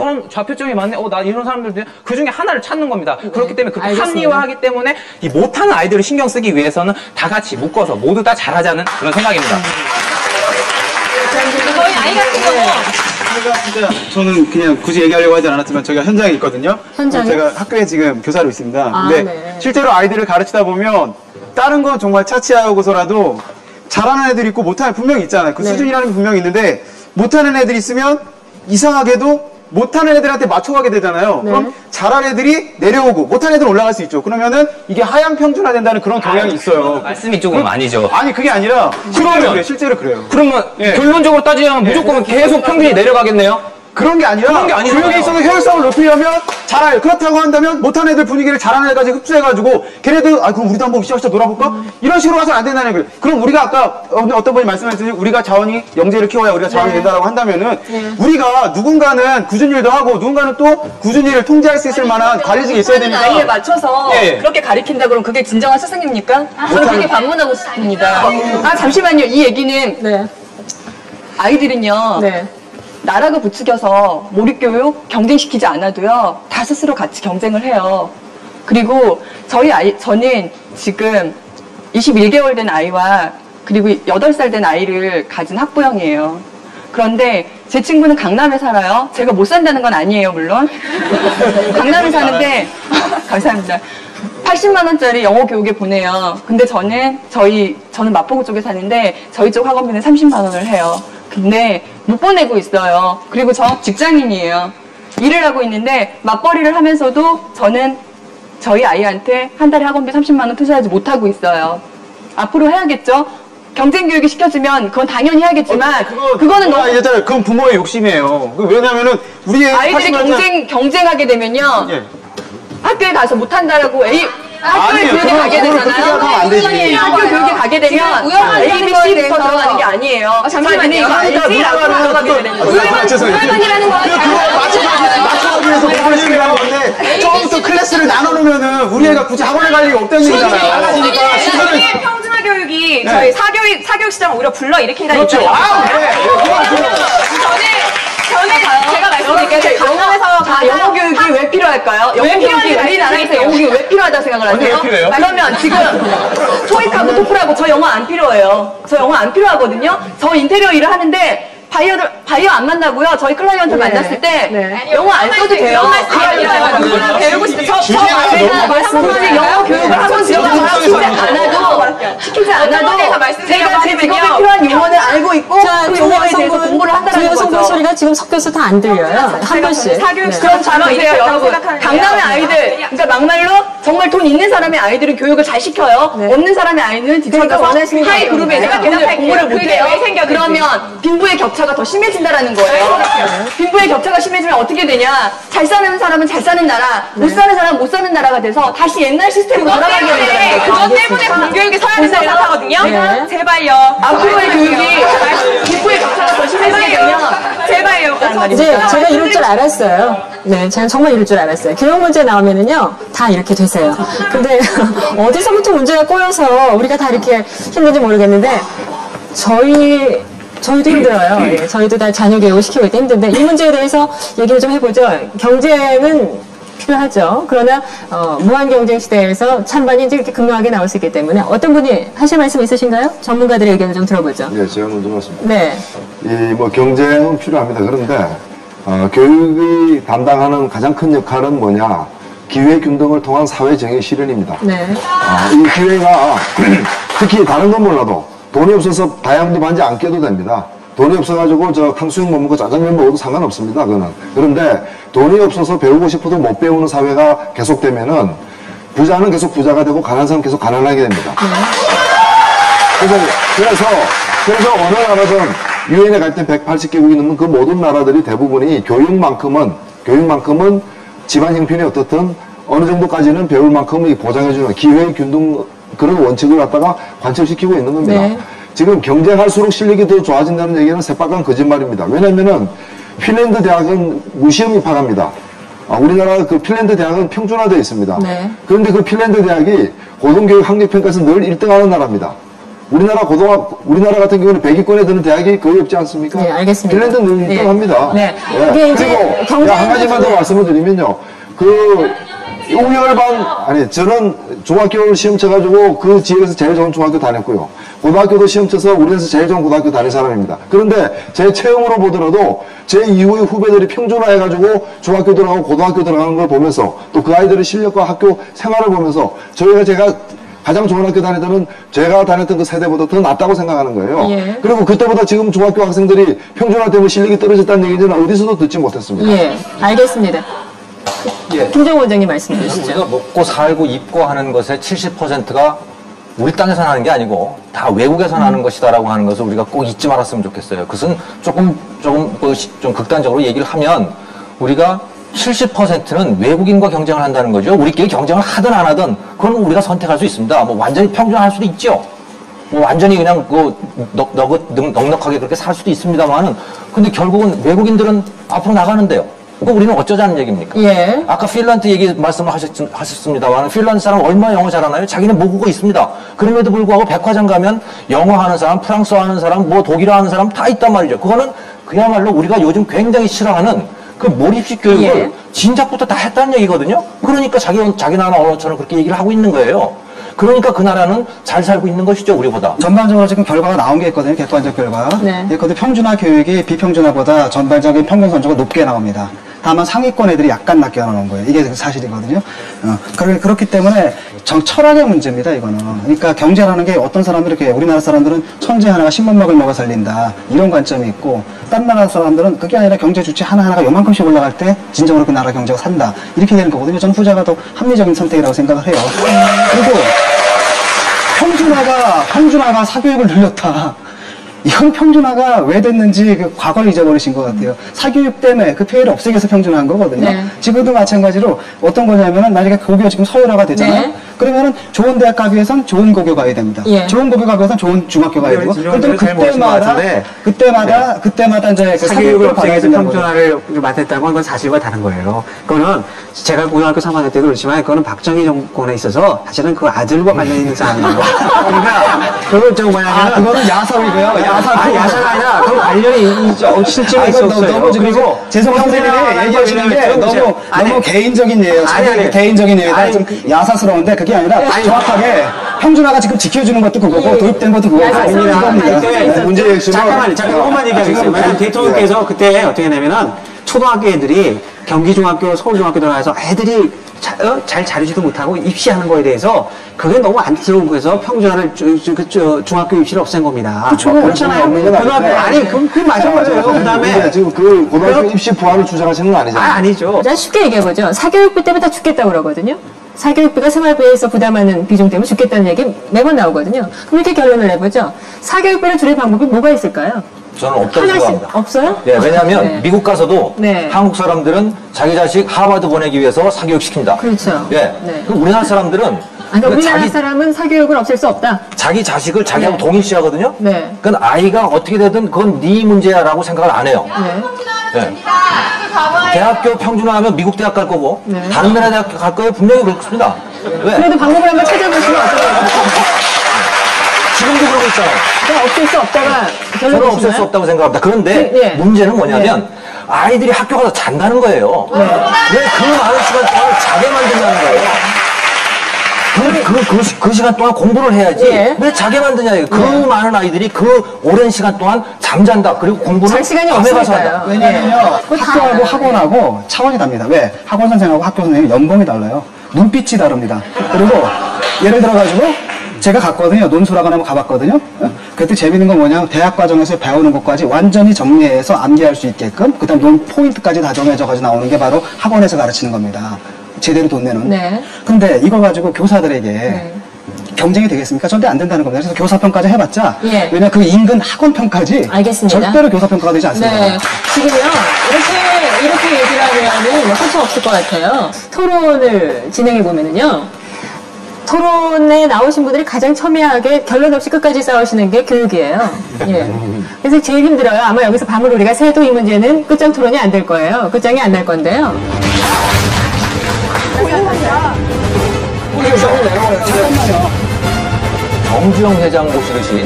어, 좌표점이 맞네. 어, 나 이런 사람들 그 중에 하나를 찾는 겁니다. 그렇기 때문에 그. 합리화하기 때문에 이 못하는 아이들을 신경 쓰기 위해서는 다 같이 묶어서 모두 다 잘하자는 그런 생각입니다. 저희 아이 같은 경우 제가 진짜 저는 그냥 굳이 얘기하려고 하지 않았지만 저희가 현장에 있거든요. 현장에? 제가 학교에 지금 교사로 있습니다. 아, 근데 네. 실제로 아이들을 가르치다 보면 다른 건 정말 차치하고서라도 잘하는 애들이 있고 못하는 분명히 있잖아요. 그 네. 수준이라는 게 분명히 있는데 못하는 애들이 있으면 이상하게도 못하는 애들한테 맞춰가게 되잖아요. 네. 그럼 잘하는 애들이 내려오고 못하는 애들은 올라갈 수 있죠. 그러면은 이게 하향 평준화 된다는 그런 경향이 있어요. 말씀이 조금 아니죠. 아니 그게 아니라 실제로 그러면- 그래요. 실제로 그래요. 그러면 예. 결론적으로 따지면 무조건 계속 평균이 내려가겠네요. 그런 게 아니라 그런 게 아니잖아요. 교육에 있어서 효율성을 높이려면 잘할 그렇다고 한다면 못하는 애들 분위기를 잘하는 애까지 흡수해가지고 걔네들 아 그럼 우리도 한번 으쌰으쌰 놀아볼까 이런 식으로 가서는 안 된다는 거예요 그럼 우리가 아까 어떤 분이 말씀하셨듯이 우리가 자원이 영재를 키워야 우리가 자원이 된다고 한다면은 우리가 누군가는 굳은 일도 하고 누군가는 또 굳은 일을 통제할 수 있을 만한 관리직이 있어야 됩니다 아이에 맞춰서 예. 그렇게 가르친다 그러면 그게 진정한 스승입니까? 저는 그게 반문하고 싶습니다. 아 잠시만요. 이 얘기는 네. 아이들은요. 네. 나라가 부추겨서 몰입교육 경쟁시키지 않아도요. 다 스스로 같이 경쟁을 해요. 그리고 저희 아이, 저는 지금 21개월 된 아이와 그리고 8살 된 아이를 가진 학부형이에요. 그런데 제 친구는 강남에 살아요. 제가 못 산다는 건 아니에요, 물론. 강남에 사는데, 감사합니다. 80만원짜리 영어 교육에 보내요. 근데 저는, 저희, 저는 마포구 쪽에 사는데, 저희 쪽 학원비는 30만원을 해요. 근데 못 보내고 있어요. 그리고 저 직장인이에요. 일을 하고 있는데, 맞벌이를 하면서도 저는 저희 아이한테 한 달에 학원비 30만 원 투자하지 못하고 있어요. 앞으로 해야겠죠? 경쟁 교육이 시켜주면 그건 당연히 해야겠지만, 그거 는 너무 아니잖아요 그건 부모의 욕심이에요 그 왜냐면은 우리의 아이들이 80만 원 경쟁 경쟁하게 되면요 예. 학교에 가서 못한다라고 A 학교에 아니에요. 교육에 그건- 가게 그건 그렇게 되잖아요. 생각하면 안 되지. 학교 교육에 가게 되면 우연한 A, 거에 B, C부터 대해서 들어가는 게 아니에요. 잠시만요. 이거 알지? 그러니까 라고 누군가는 들어가게 그거- 되는 아, 거예요. 죄송해요. 우연이라는 건 그- 그거 맞춰가기, 맞춰가기 위해서 공부를 시키라는 건데 처음부터 클래스를 나눠놓으면은 우리 애가 굳이 학원에 갈 일이 없다는 얘기잖아요. 달라지니까 시선을 나중에 평준화 교육이 네. 저희 사교육 사교육 시장을 오히려 불러 일으킨다니까. 그렇죠. 아, 네. 네, 그건 그래요. 저는 제가 강남에서 자, 영어 교육이 왜 필요할까요? 영어 교육이 우리나라에서. 영어 교육이 왜 필요하다고 생각을 하세요? 필요해요? 그러면 지금 토익하고 토플하고 저 영어 안 필요해요. 저 영어 안 필요하거든요. 저 인테리어 일을 하는데 바이어들 바이어 안 만나고요. 저희 클라이언트 만났을 때 네. 영어 안 써도 돼요. 그냥 배우고 싶어. 저, 저 주제가 말씀을 너무 말씀하신 영어 교육을 한번 들어가서 시키지 않아도 시키지 않아도 제가 제 직업에 하면요. 필요한 알고 있고 자, 그두 용어에 대해서 공부를 두 한다는 거죠. 소리가 지금 섞여서 다 안 들려요. 한 번씩. 사교육 네. 잘 보세요, 있다고 여러분. 강남의 아이들, 그러니까 막말로 정말 돈 있는 사람의 아이들은 교육을 잘 시켜요. 네. 없는 사람의 아이는 그러니까 뒤쳐져서 원하시는 하이 거예요. 그룹에 제가 공부를, 대답할게요. 공부를 못해요. 그러면 빈부의 격차가 더 심해진다라는 거예요. 빈부의 격차가 심해지면 어떻게 되냐? 잘 사는 사람은 잘 사는 나라, 못 사는 사람은 못 사는 나라가 돼서 다시 옛날 시스템으로 돌아가게 때문에 거죠. 그것 때문에 공교육이 보세요. 생각하거든요. 네. 제발요. 앞으로의 교육이 빈부의 격차가 더 심해지게 되면 제발요. 이제 제가 이럴 줄 알았어요. 네, 제가 정말 이럴 줄 알았어요. 교육 문제 나오면은요, 다 이렇게 되세요. 근데 어디서부터 문제가 꼬여서 우리가 다 이렇게 힘든지 모르겠는데, 저희, 저희도 힘들어요. 예, 저희도 다 자녀 교육을 시키고 있때 힘든데, 이 문제에 대해서 얘기를 좀 해보죠. 경제는 필요하죠. 그러나, 어, 무한 경쟁 시대에서 찬반이 이제 이렇게 극명하게 나올 수 있기 때문에, 어떤 분이 하실 말씀 있으신가요? 전문가들의 의견을 좀 들어보죠. 네, 제가 먼저 말씀드립니다. 네. 이 뭐 경쟁은 필요합니다. 그런데 어, 교육이 담당하는 가장 큰 역할은 뭐냐? 기회 균등을 통한 사회 정의 실현입니다. 네. 아, 이 기회가 특히 다른 건 몰라도 돈이 없어서 다이아몬드 반지 안 껴도 됩니다. 돈이 없어가지고 저 탕수육 못 먹고 짜장면 먹어도 상관없습니다. 그거는. 그런데 돈이 없어서 배우고 싶어도 못 배우는 사회가 계속되면은 부자는 계속 부자가 되고 가난한 사람은 계속 가난하게 됩니다. 그래서, 그래서, 그래서 어느 나라든 유엔에 갈 때 180개국이 넘는 그 모든 나라들이 대부분이 교육만큼은, 교육만큼은 집안 형편이 어떻든 어느 정도까지는 배울 만큼은 보장해주는 기회 균등 그런 원칙을 갖다가 관철시키고 있는 겁니다. 네. 지금 경쟁할수록 실력이 더 좋아진다는 얘기는 새빨간 거짓말입니다. 왜냐면은 핀란드 대학은 무시험 입학합니다. 아, 우리나라 그 핀란드 대학은 평준화되어 있습니다. 네. 그런데 그 핀란드 대학이 고등교육 학력평가에서 늘 1등하는 나라입니다. 우리나라 고등학 우리나라 같은 경우는 100위권에 드는 대학이 거의 없지 않습니까? 네, 알겠습니다. 핀란드는 네. 인정합니다. 네. 그게 이제 그리고 경쟁 한 가지만 더 네. 말씀을 드리면요. 그 우열반 아니 저는 중학교 시험 쳐가지고 그 지역에서 제일 좋은 중학교 다녔고요. 고등학교도 시험 쳐서 우리나라에서 제일 좋은 고등학교 다닌 사람입니다. 그런데 제 체형으로 보더라도 제 이후의 후배들이 평준화해가지고 중학교 들어가고 고등학교 들어가는 걸 보면서 또 그 아이들의 실력과 학교 생활을 보면서 저희가 제가 가장 좋은 학교 다니던 제가 다녔던 그 세대보다 더 낫다고 생각하는 거예요. 예. 그리고 그때보다 지금 중학교 학생들이 평준화 때문에 실력이 떨어졌다는 얘기는 어디서도 듣지 못했습니다. 예, 알겠습니다. 예. 김정우 원장님 말씀해 주시죠. 우리가 먹고 살고 입고 하는 것의 70%가 우리 땅에서 나는 게 아니고 다 외국에서 나는 것이다라고 하는 것을 우리가 꼭 잊지 말았으면 좋겠어요. 그것은 조금 조금 그좀 극단적으로 얘기를 하면 우리가 70%는 외국인과 경쟁을 한다는 거죠. 우리끼리 경쟁을 하든 안 하든 그건 우리가 선택할 수 있습니다. 뭐 완전히 평준화할 수도 있죠. 뭐 완전히 그냥 그 넉, 넉, 넉넉하게 그렇게 살 수도 있습니다만은 근데 결국은 외국인들은 앞으로 나가는데요. 그 우리는 어쩌자는 얘기입니까? 예. 아까 핀란드 얘기 말씀을 하셨, 하셨습니다만 핀란드 사람 얼마나 영어 잘하나요? 자기는 모국어 있습니다. 그럼에도 불구하고 백화점 가면 영어 하는 사람, 프랑스어 하는 사람, 뭐 독일어 하는 사람 다 있단 말이죠. 그거는 그야말로 우리가 요즘 굉장히 싫어하는 그 몰입식 교육을 예. 진작부터 다 했다는 얘기거든요. 그러니까 자기, 자기 나라 언어처럼 그렇게 얘기를 하고 있는 거예요. 그러니까 그 나라는 잘 살고 있는 것이죠, 우리보다. 전반적으로 지금 결과가 나온 게 있거든요. 객관적 결과. 네. 예, 근데 평준화 교육이 비평준화보다 전반적인 평균 선조가 높게 나옵니다. 다만 상위권 애들이 약간 낮게 나오는 거예요. 이게 사실이거든요. 어, 그렇기 때문에 정, 철학의 문제입니다, 이거는. 그러니까 경제라는 게 어떤 사람들이 이렇게 우리나라 사람들은 천재 하나가 10만 먹을 먹어 살린다. 이런 관점이 있고, 다른 나라 사람들은 그게 아니라 경제 주체 하나 하나가 요만큼씩 올라갈 때 진정으로 그 나라 경제가 산다. 이렇게 되는 거거든요. 저는 후자가 더 합리적인 선택이라고 생각을 해요. 그리고 평준화가 평준화가 사교육을 늘렸다. 이건 평준화가 왜 됐는지 그 과거를 잊어버리신 것 같아요. 사교육 때문에 그 폐해를 없애기 위해서 평준화한 거거든요. 네. 지금도 마찬가지로 어떤 거냐면은 만약에 고교가 지금 서열화가 되잖아요. 네. 그러면은 좋은 대학 가기 위해선 좋은 고교 가야 됩니다. 예. 좋은 고교 가기 위해선 좋은 중학교 가야 되고. 모르신 것 그때마다 같은데. 그때마다 그때마다 이제 그 사교육을 거죠. 평준화를 맡았다고 하는 건 사실과 다른 거예요. 그거는 제가 고등학교 3학년 때도 그렇지만 그거는 박정희 정권에 있어서 사실은 그 아들과 관련 있는 사안이에요. 그러니까 그걸 좀 아, 뭐냐면 그거는 야사이고요. 야 사. 아, 야사가 아니라 그 관련이 실제로 있었어요. 너무 그리고 죄송한 선생님이 평준화라는 얘기하시는 게걸 너무 너무 개인적인 예예요. 아니, 자기. 개인적인 예다 좀 그- 야사스러운데 그게 아니라 정확하게 평준화가 지금 지켜주는 것도 그거고 도입된 것도 그거고. 그때 문제 핵심은 잠깐만요. 잠깐 이것만 얘기하겠어요. 왜냐면 대통령께서 그때 어떻게 했냐면은 초등학교 애들이 경기중학교, 서울중학교 들어가서 애들이 자, 어? 잘 자르지도 못하고 입시하는 거에 대해서 그게 너무 안쓰러운 거에서 평준화를 주- 주- 그, 저, 중학교 입시를 없앤 겁니다. 그렇죠. 그렇잖아요. 없는 건 고등학교 아닌데. 아니 그, 그 맞은 거예요. 그 근데 다음에 지금 그 고등학교 그럼- 입시 부활을 주장하시는 건아 아니잖아요. 아니죠. 자, 쉽게 얘기해 보죠. 사교육비 때문에 다 죽겠다고 그러거든요. 사교육비가 생활비에서 부담하는 비중 때문에 죽겠다는 얘기 매번 나오거든요. 그럼 이렇게 결론을 내보죠. 사교육비를 줄일 방법이 뭐가 있을까요? 저는 없다고 생각합니다. 없어요? 예, 왜냐하면 네. 미국 가서도 네. 한국 사람들은 자기 자식 하버드 보내기 위해서 사교육 시킵니다. 그렇죠. 예. 네. 그럼 우리나라 사람들은 아니, 그러니까 그 우리나라 자기, 사람은 사교육을 없앨 수 없다. 자기 자식을 자기하고 네. 동일시하거든요. 네. 그건 아이가 어떻게 되든 그건 네 문제야라고 생각을 안 해요. 네. 예. 대학교 평준화하면 미국 대학 갈 거고 네. 다른 나라 대학 갈 거예요. 분명히 그렇습니다. 왜? 그래도 방법을 한번 찾아보시면 어떨까요? 지금도 그러고 있잖아요. 그냥 없앨 수 없다가 결론 저는 없앨 수? 없다고 생각합니다. 그런데 그, 예. 문제는 뭐냐면 아이들이 학교 가서 잔다는 거예요. 네. 왜그 많은 시간 동안 자게 만든다는 거예요. 그, 그, 그, 시- 그 시간 동안 공부를 해야지. 예. 왜 자게 만드냐. 이거. 그 많은 아이들이 그 오랜 시간 동안 잠잔다. 그리고 공부를 잘 시간이 밤에 가서. 한다. 왜냐면요 다 학교하고. 학원하고 차원이 답니다. 왜? 학원 선생하고 학교 선생님 연봉이 달라요. 눈빛이 다릅니다. 그리고 예를 들어가지고 제가 갔거든요. 논술학원 한번 가봤거든요. 어? 그때 재밌는 건 뭐냐면 대학 과정에서 배우는 것까지 완전히 정리해서 암기할 수 있게끔 그다음 논 포인트까지 다 정해져가지고 나오는 게 바로 학원에서 가르치는 겁니다. 제대로 돈 내는. 네. 근데 이거 가지고 교사들에게 경쟁이 되겠습니까? 절대 안 된다는 겁니다. 그래서 교사평까지 해봤자 예. 왜냐 그 인근 학원평까지 알겠습니다. 절대로 교사평가가 되지 않습니다. 네. 지금요, 이렇게, 이렇게 얘기를 하면은 끝이 없을 것 같아요. 토론을 진행해 보면은요, 토론에 나오신 분들이 가장 첨예하게 결론 없이 끝까지 싸우시는 게 교육이에요. 예. 그래서 제일 힘들어요. 아마 여기서 밤을 우리가 새도 이 문제는 끝장 토론이 안 될 거예요. 끝장이 안 날 건데요. 정주영 회장 모시듯이